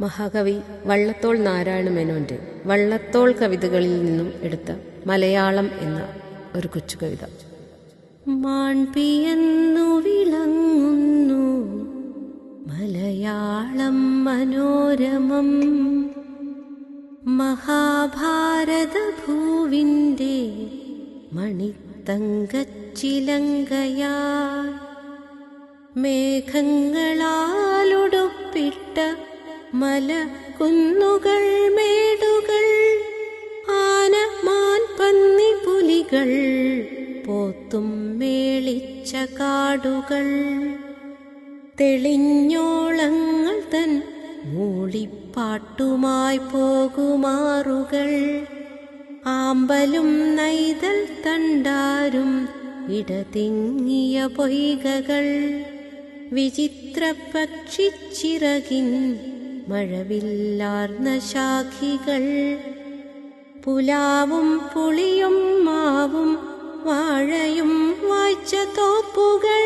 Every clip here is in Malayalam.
മഹാകവി വള്ളത്തോൾ നാരായണ മേനോന്റെ വള്ളത്തോൾ കവിതകളിൽ നിന്നും എടുത്ത മലയാളം എന്ന ഒരു കൊച്ചു കവിത. മാൺപിയന്നു വിളങ്ങുന്നു മലയാളം മനോരമം. മഹാഭാരത ഭൂവിന്റെ മണിത്തങ്കച്ചിലങ്കയാ മേഘങ്ങളാലൊടുപ്പിട്ട മല കുന്നുകൾ മേടുകൾ ആന മാൻ പന്നി പുലികൾ പോത്തും മേളിച്ച കാടുകൾ. തെളിഞ്ഞോളങ്ങൾ തൻ മൂളിപ്പാട്ടുമായി പോകുമാറുകൾ. ആമ്പലും നൈതൽ തണ്ടാരും ഇടതിങ്ങിയ പൊയ്കകൾ. വിചിത്ര പക്ഷിച്ചിറകിൻ മഴവില്ലാർന്ന ശാഖികൾ. പുലാവും പുളിയും മാവും വാഴയും വായിച്ച തോപ്പുകൾ.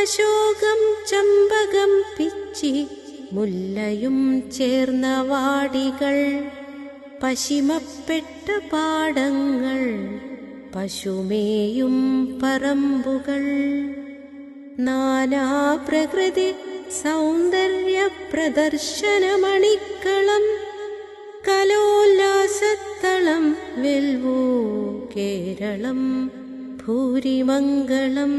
അശോകം ചമ്പകം പിച്ചി മുല്ലയും ചേർന്ന വാടികൾ. പശിമപ്പെട്ട പാടങ്ങൾ പശുമേയും പറമ്പുകൾ. നാനാ പ്രകൃതി സൗന്ദര്യ പ്രദർശനമണിക്കളം കലോല്ലാസത്തളം വെൽവോ കേരളം ഭൂരിമംഗളം.